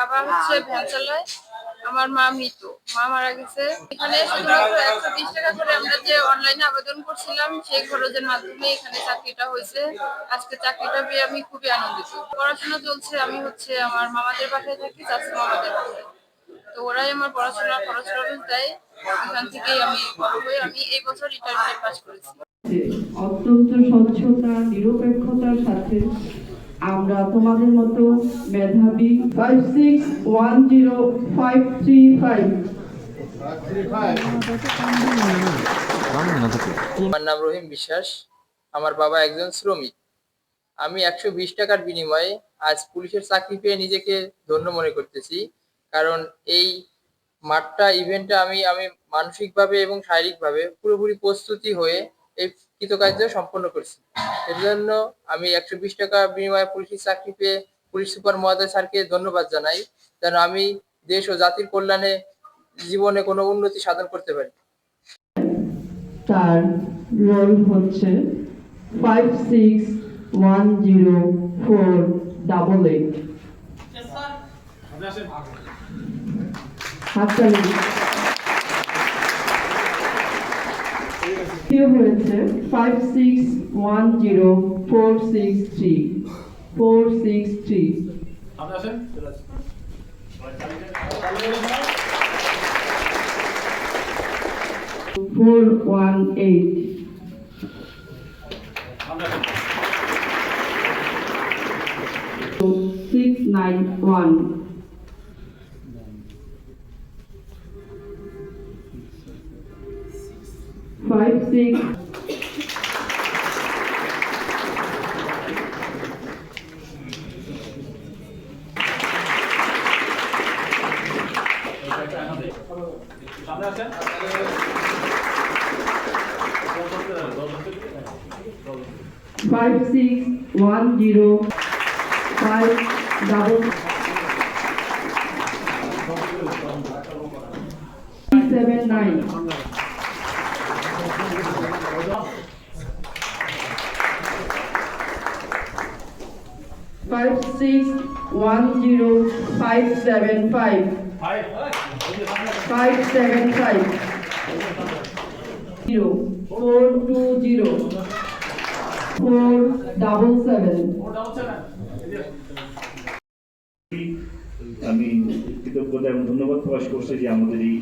বাবা হচ্ছে ভ্যান আমার মা মৃত। মা মারা গেছে। এখানে শুধুমাত্র একশো বিশ টাকা করে আমরা যে অনলাইনে আবেদন করছিলাম, সেই খরচের মাধ্যমে এখানে চাকরিটা হয়েছে। আজকে চাকরিটা পেয়ে আমি খুবই আনন্দিত। পড়াশোনা চলছে, আমি হচ্ছে আমার মামাদের বাসায় থাকি চাষি মামাদের বাসায়। তো ওরাই আমার পড়াশোনার খরচ টরচ দেয়। ওখান থেকেই আমি বড় হয়ে আমি এই বছর ইন্টারমিডিয়েট পাস করেছি। অত্যন্ত স্বচ্ছতা, নিরপেক্ষতার সাথে আমরা তোমাদের মতো মেধাবী five six one zero five three five আমার নাম রহিম বিশ্বাস, আমার বাবা একজন শ্রমিক। আমি একশো বিশ টাকার বিনিময়ে আজ পুলিশের চাকরি পেয়ে নিজেকে ধন্য মনে করতেছি, কারণ এই মাঠটা ইভেন্টটা আমি আমি মানসিকভাবে এবং শারীরিকভাবে পুরোপুরি প্রস্তুতি হয়ে এই কৃতকার্য সম্পন্ন করছি। এর জন্য আমি একশো বিশ টাকা বিনিময়ে পুলিশের চাকরি পেয়ে পুলিশ সুপার মহোদয় স্যারকে ধন্যবাদ জানাই যেন আমি দেশ ও জাতির কল্যাণে জীবনে কোনো উন্নতি সাধন করতে পারি। তার রোল হচ্ছে five six one zero four double eight হাততালি। কেউ হয়েছে five six one zero four six three four six three four one eight six nine one five six five six one zero five double seven nine five six one zero five seven five five seven five zero four two zero four double seven আমি কৃতজ্ঞতা এবং ধন্যবাদ প্রকাশ করছি যে আমাদের এই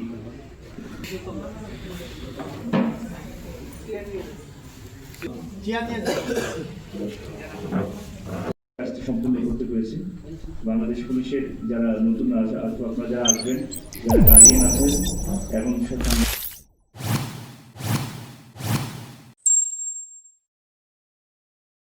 কাজটি সম্পূর্ণ করতে পেরেছি। বাংলাদেশ পুলিশের যারা নতুন আছে আপনারা যারা আসবেন, যারা গার্ডিয়ান আছেন সব